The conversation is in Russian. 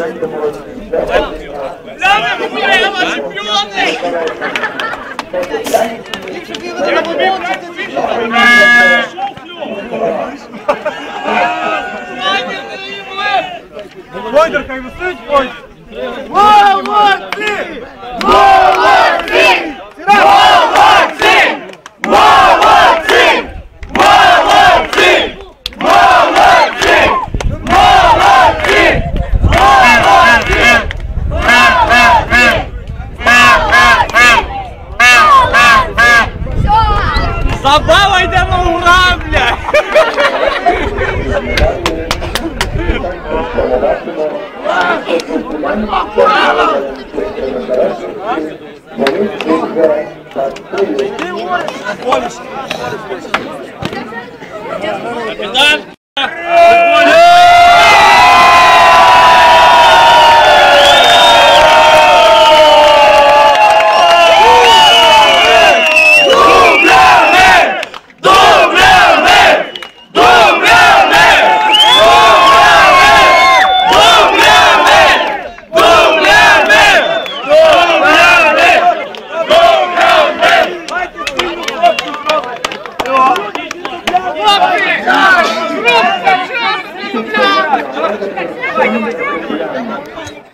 Dame, mówię, ja mam piłony! Nie przebiłem na mobilę, to ty Войдер, как бы слышишь, Войдер? Молодцы! Молодцы! Баба йде на ура, бля! Капитан! Пожалуйста, пожалуйста, пожалуйста.